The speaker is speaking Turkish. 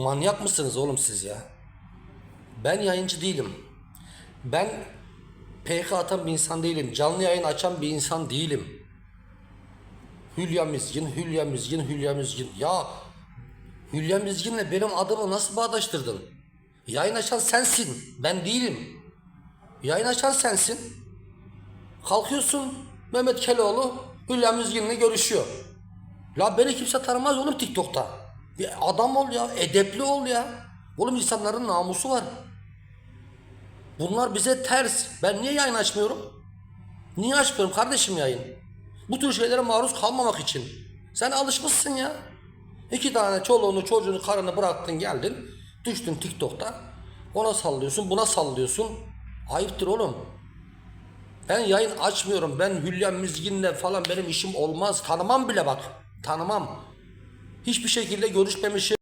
Manyak mısınız oğlum siz ya? Ben yayıncı değilim. Ben PK atan bir insan değilim. Canlı yayın açan bir insan değilim. Hülya Mizgin, Hülya Mizgin, Hülya Mizgin. Ya Hülya Mizgin'le benim adımı nasıl bağdaştırdın? Yayın açan sensin. Ben değilim. Yayın açan sensin. Kalkıyorsun Mehmet Keloğlu Hülya Mizgin'le görüşüyor. La beni kimse tanımaz oğlum TikTok'ta. Bir adam ol ya, edepli ol ya. Oğlum insanların namusu var. Bunlar bize ters. Ben niye yayın açmıyorum? Niye açmıyorum kardeşim yayın? Bu tür şeylere maruz kalmamak için. Sen alışmışsın ya. İki tane çoluğunu, çocuğunu, karını bıraktın geldin. Düştün TikTok'ta. Ona sallıyorsun, buna sallıyorsun. Ayıptır oğlum. Ben yayın açmıyorum. Ben Hülya Mizgin'le falan benim işim olmaz. Tanımam bile bak. Tanımam. Hiçbir şekilde görüşmemişim.